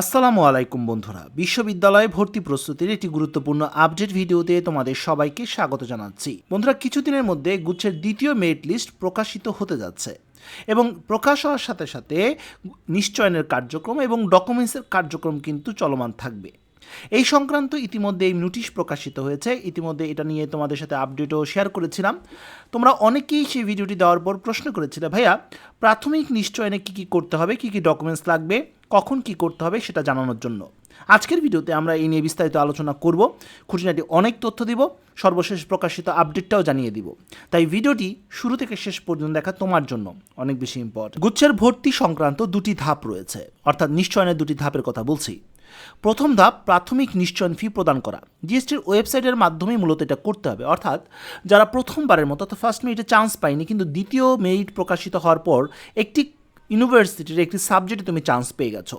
আসসালামু আলাইকুম বন্ধুরা। বিশ্ববিদ্যালয়ে ভর্তি প্রস্তুতির একটি গুরুত্বপূর্ণ আপডেট ভিডিওতে তোমাদের সবাইকে স্বাগত জানাচ্ছি। বন্ধুরা, কিছুদিনের মধ্যে গুচ্ছের দ্বিতীয় মেরিট লিস্ট প্রকাশিত হতে যাচ্ছে এবং প্রকাশ হওয়ার সাথে সাথে নিশ্চয়নের কার্যক্রম এবং ডকুমেন্টসের কার্যক্রম কিন্তু চলমান থাকবে। এই সংক্রান্ত ইতিমধ্যে এই নোটিশ প্রকাশিত হয়েছে। ইতিমধ্যে এটা নিয়ে তোমাদের সাথে আপডেটও শেয়ার করেছিলাম। তোমরা অনেকেই সেই ভিডিওটি দেওয়ার পর প্রশ্ন করেছিলে, ভাইয়া, প্রাথমিক নিশ্চয়নে কী কী করতে হবে? কী কী ডকুমেন্টস লাগবে? কখন কি করতে হবে সেটা জানানোর জন্য। আজকের ভিডিওতে আমরা এই নিয়ে বিস্তারিত আলোচনা করব। খুঁটিনাটি অনেক তথ্য দিব, সর্বশেষ প্রকাশিত আপডেটটাও জানিয়ে দিব। তাই ভিডিওটি শুরু থেকে শেষ পর্যন্ত দেখা তোমার জন্য অনেক বেশি ইম্পর্টেন্ট গুচ্ছের ভর্তি সংক্রান্ত দুটি ধাপ রয়েছে, অর্থাৎ নিশ্চয়নের দুটি ধাপের কথা বলছি। প্রথম ধাপ, প্রাথমিক নিশ্চয়ন ফি প্রদান করা। জিএসটির ওয়েবসাইটের মাধ্যমে মূলত এটা করতে হবে। অর্থাৎ যারা প্রথমবারের মতো অর্থাৎ ফার্স্ট মেরিটে চান্স পায়নি, কিন্তু দ্বিতীয় মেরিট প্রকাশিত হওয়ার পর একটি ইউনিভার্সিটির একটি সাবজেক্টে তুমি চান্স পেয়ে গেছো।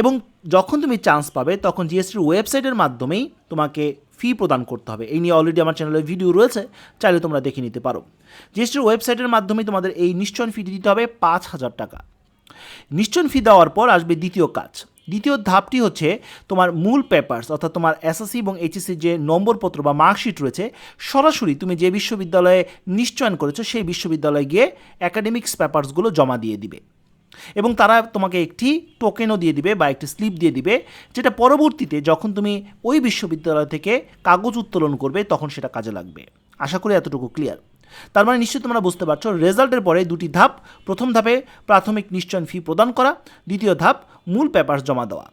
এবং যখন তুমি চান্স পাবে, তখন জিএসটির ওয়েবসাইটের মাধ্যমেই তোমাকে ফি প্রদান করতে হবে। এই নিয়ে অলরেডি আমার চ্যানেলে ভিডিও রয়েছে, চাইলে তোমরা দেখে নিতে পারো। জিএসটির ওয়েবসাইটের মাধ্যমে তোমাদের এই নিশ্চয়ন ফি দিতে হবে পাঁচ হাজার টাকা। নিশ্চয়ন ফি দেওয়ার পর আসবে দ্বিতীয় কাজ। দ্বিতীয় ধাপটি হচ্ছে তোমার মূল পেপার্স অর্থাৎ তোমার এসএসসি এবং এইচএসসি যে নম্বরপত্র বা মার্কশিট রয়েছে, সরাসরি তুমি যে বিশ্ববিদ্যালয়ে নিশ্চয়ন করেছ, সেই বিশ্ববিদ্যালয়ে গিয়ে অ্যাকাডেমিক্স পেপার্সগুলো জমা দিয়ে দিবে। এবং তারা তোমাকে একটি টোকেনও দিয়ে দিবে বা একটি স্লিপ দিয়ে দিবে, যেটা পরবর্তীতে যখন তুমি ওই বিশ্ববিদ্যালয় থেকে কাগজ উত্তোলন করবে, তখন সেটা কাজে লাগবে। আশা করি এতটুকু ক্লিয়ার তার মানে নিশ্চয়ই তোমরা বুঝতে পারছ, রেজাল্টের পরে দুটি ধাপ, প্রথম ধাপে প্রাথমিক নিশ্চয়ন ফি প্রদান করা, দ্বিতীয় ধাপ মূল পেপার জমা দেওয়া।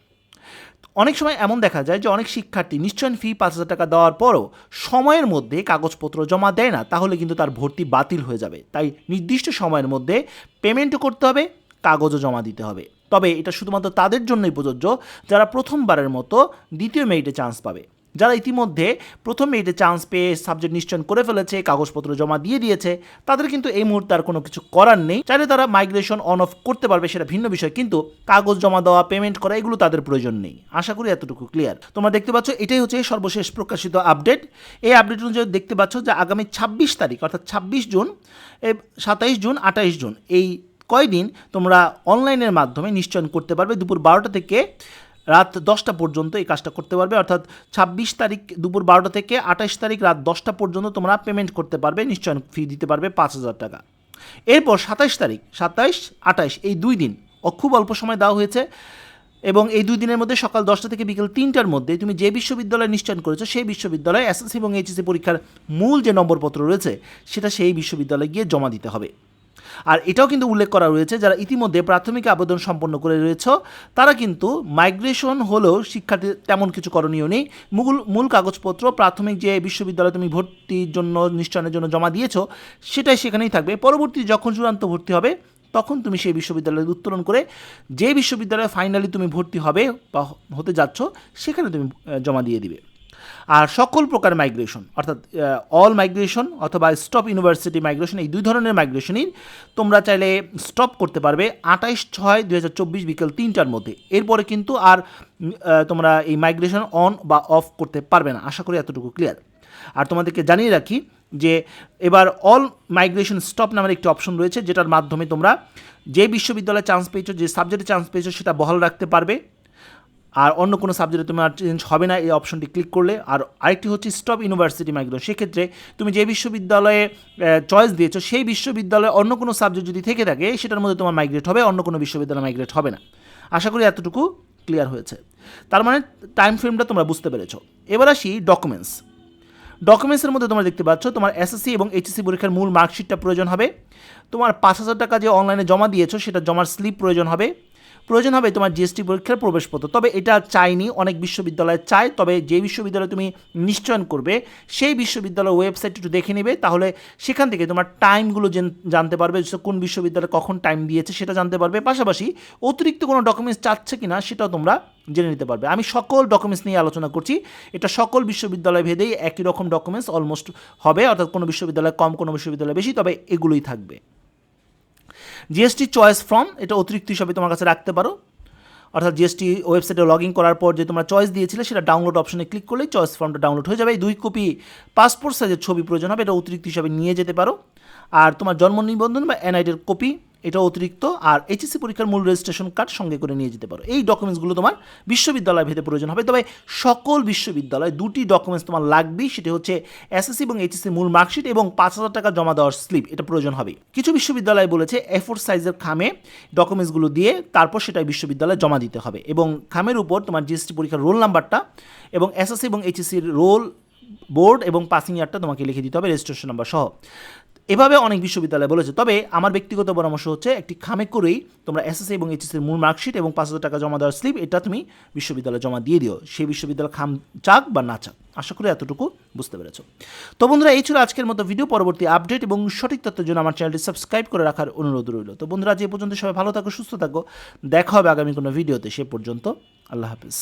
অনেক সময় এমন দেখা যায় যে অনেক শিক্ষার্থী নিশ্চয়ন ফি পাঁচ হাজার টাকা দেওয়ার পরও সময়ের মধ্যে কাগজপত্র জমা দেয় না, তাহলে কিন্তু তার ভর্তি বাতিল হয়ে যাবে। তাই নির্দিষ্ট সময়ের মধ্যে পেমেন্টও করতে হবে, কাগজও জমা দিতে হবে। তবে এটা শুধুমাত্র তাদের জন্যই প্রযোজ্য, যারা প্রথমবারের মতো দ্বিতীয় মেরিটে চান্স পাবে। যারা ইতিমধ্যে প্রথম মেরিটে চান্স পেয়ে সাবজেক্ট নিশ্চয়ন করে ফেলেছে, কাগজপত্র জমা দিয়ে দিয়েছে, তাদের কিন্তু এই মুহূর্তে আর কোনো কিছু করার নেই। চাইলে তারা মাইগ্রেশন অন অফ করতে পারবে সেটা ভিন্ন বিষয়, কিন্তু কাগজ জমা দেওয়া পেমেন্ট করা, এগুলো তাদের প্রয়োজন নেই। আশা করি এতটুকু ক্লিয়ার তোমরা দেখতে পাচ্ছ, এটাই হচ্ছে সর্বশেষ প্রকাশিত আপডেট এই আপডেট অনুযায়ী দেখতে পাচ্ছ যে আগামী ছাব্বিশ তারিখ, অর্থাৎ ছাব্বিশ জুন সাতাইশ জুন, আঠাইশ জুন, এই কয়দিন তোমরা অনলাইনের মাধ্যমে নিশ্চয়ন করতে পারবে। দুপুর বারোটা থেকে রাত দশটা পর্যন্ত এই কাজটা করতে পারবে। অর্থাৎ ছাব্বিশ তারিখ দুপুর বারোটা থেকে আঠাশ তারিখ রাত দশটা পর্যন্ত তোমরা পেমেন্ট করতে পারবে নিশ্চয়ন ফি দিতে পারবে পাঁচ হাজার টাকা। এরপর সাতাইশ তারিখ, সাতাইশ, আঠাইশ, এই দুই দিন খুব অল্প সময় দেওয়া হয়েছে এবং এই দুই দিনের মধ্যে সকাল দশটা থেকে বিকেল তিনটার মধ্যে তুমি যে বিশ্ববিদ্যালয়ে নিশ্চয়ন করেছ, সেই বিশ্ববিদ্যালয়ে এসএসসি এবং এইচএসসি পরীক্ষার মূল যে নম্বরপত্র রয়েছে, সেটা সেই বিশ্ববিদ্যালয়ে গিয়ে জমা দিতে হবে। আর এটাও কিন্তু উল্লেখ করা রয়েছে যারা ইতিমধ্যে প্রাথমিক আবেদন সম্পন্ন করে রয়েছে, তারা কিন্তু মাইগ্রেশন হলেও শিক্ষার্থী তেমন কিছু করণীয় নেই। মূল মূল কাগজপত্র, প্রাথমিক যে বিশ্ববিদ্যালয়ে তুমি ভর্তির জন্য, নিশ্চয়নের জন্য জমা দিয়েছ, সেটাই সেখানেই থাকবে। পরবর্তী যখন চূড়ান্ত ভর্তি হবে, তখন তুমি সেই বিশ্ববিদ্যালয়ে উত্তোলন করে যে বিশ্ববিদ্যালয়ে ফাইনালি তুমি ভর্তি হবে বা হতে যাচ্ছ, সেখানে তুমি জমা দিয়ে দিবে। আর সকল প্রকার মাইগ্রেশন অর্থাৎ অল মাইগ্রেশন অথবা স্টপ ইউনিভার্সিটি মাইগ্রেশন এই দুই ধরনের মাইগ্রেশনই তোমরা চাইলে স্টপ করতে পারবে আঠাইশ ছয় দু বিকেল তিনটার মধ্যে। এরপরে কিন্তু আর তোমরা এই মাইগ্রেশন অন বা অফ করতে পারবে না। আশা করি এতটুকু ক্লিয়ার আর তোমাদেরকে জানিয়ে রাখি যে এবার অল মাইগ্রেশন স্টপ নামের একটি অপশন রয়েছে, যেটার মাধ্যমে তোমরা যে বিশ্ববিদ্যালয়ে চান্স পেয়েছ, যে সাবজেক্টে চান্স পেয়েছ, সেটা বহাল রাখতে পারবে। আর অন্য কোনো সাবজেক্টে তুমি আর চেঞ্জ হবে না, এই অপশনটি ক্লিক করলে। আর আরেকটি হচ্ছে স্টপ ইউনিভার্সিটি মাইগ্রেশন সেক্ষেত্রে তুমি যে বিশ্ববিদ্যালয়ে চয়েস দিয়েছ, সেই বিশ্ববিদ্যালয়ে অন্য কোনো সাবজেক্ট যদি থেকে থাকে, সেটার মধ্যে তোমার মাইগ্রেট হবে, অন্য কোনো বিশ্ববিদ্যালয়ে মাইগ্রেট হবে না। আশা করি এতটুকু ক্লিয়ার হয়েছে। তার মানে টাইম ফ্রেমটা তোমরা বুঝতে পেরেছ। এবার আসি ডকুমেন্টস ডকুমেন্টসের মধ্যে তোমরা দেখতে পাচ্ছ, তোমার এসএসসি এবং এইচএসসি পরীক্ষার মূল মার্কশিটটা প্রয়োজন হবে। তোমার পাঁচ হাজার টাকা যে অনলাইনে জমা দিয়েছ, সেটা জমার স্লিপ প্রয়োজন হবে। প্রয়োজন হবে তোমার জিএসটি পরীক্ষার প্রবেশপত্র। তবে এটা চাইনি, অনেক বিশ্ববিদ্যালয় চায়, তবে যে বিশ্ববিদ্যালয়ে তুমি নিশ্চয়ন করবে, সেই বিশ্ববিদ্যালয়ের ওয়েবসাইট একটু দেখে নেবে, তাহলে সেখান থেকে তোমার টাইমগুলো জানতে পারবে কোন বিশ্ববিদ্যালয়ে কখন টাইম দিয়েছে সেটা জানতে পারবে। পাশাপাশি অতিরিক্ত কোনো ডকুমেন্টস চাচ্ছে কি না সেটাও তোমরা জেনে নিতে পারবে। আমি সকল ডকুমেন্টস নিয়ে আলোচনা করছি। এটা সকল বিশ্ববিদ্যালয় ভেদেই একই রকম ডকুমেন্টস অলমোস্ট হবে, অর্থাৎ কোনো বিশ্ববিদ্যালয় কম, কোনো বিশ্ববিদ্যালয় বেশি, তবে এগুলোই থাকবে। জিএসটি চয়েস ফর্ম এটা অতিরিক্ত হিসাবে তোমার কাছে রাখতে পারো। অর্থাৎ জিএসটি ওয়েবসাইটে লগ ইন করার পর যে তোমরা চয়েস দিয়েছিলে, সেটা ডাউনলোড অপশনে ক্লিক করলেই চয়েস ফর্মটা ডাউনলোড হয়ে যাবে। এই দুই কপি পাসপোর্ট সাইজের ছবি প্রয়োজন হবে, এটা অতিরিক্ত হিসাবে নিয়ে যেতে পারো। আর তোমার জন্ম নিবন্ধন বা এনআইডির কপি এটা অতিরিক্ত, আর এইচএসসি পরীক্ষার মূল রেজিস্ট্রেশন কার্ড সঙ্গে করে নিয়ে যেতে পারো। এই ডকুমেন্টসগুলো তোমার বিশ্ববিদ্যালয় ভেদে প্রয়োজন হবে। তবে সকল বিশ্ববিদ্যালয় দুটি ডকুমেন্টস তোমার লাগবেই, সেটি হচ্ছে এসএসসি এবং এইচএসসি মূল মার্কশিট এবং পাঁচ হাজার টাকা জমা দেওয়ার স্লিপ এটা প্রয়োজন হবে। কিছু বিশ্ববিদ্যালয় বলেছে এফোর সাইজের খামে ডকুমেন্টসগুলো দিয়ে তারপর সেটা বিশ্ববিদ্যালয়ে জমা দিতে হবে এবং খামের উপর তোমার জিএসটি পরীক্ষার রোল নাম্বারটা এবং এসএসসি এবং এইচএসসির রোল বোর্ড এবং পাসিং ইয়ারটা তোমাকে লিখে দিতে হবে রেজিস্ট্রেশন নাম্বার সহ। এভাবে অনেক বিশ্ববিদ্যালয় বলেছে। তবে আমার ব্যক্তিগত পরামর্শ হচ্ছে একটি খামে করেই তোমরা এসএসসি এবং এইচএসসির মূল মার্কশিট এবং পাঁচ হাজার টাকা জমা দেওয়ার স্লিপ এটা তুমি বিশ্ববিদ্যালয়ে জমা দিয়ে দিও। সেই বিশ্ববিদ্যালয় খাম চাক বা না চাক। আশা করি এতটুকু বুঝতে পেরেছ। তো বন্ধুরা, এই ছিল আজকের মতো ভিডিও পরবর্তী আপডেট এবং সঠিক তথ্যের জন্য আমার চ্যানেলটি সাবস্ক্রাইব করে রাখার অনুরোধ রইল। তো বন্ধুরা এই পর্যন্ত সবাই ভালো থাকো, সুস্থ থাকো। দেখা হবে আগামী কোনো ভিডিওতে সে পর্যন্ত আল্লাহ হাফিজ।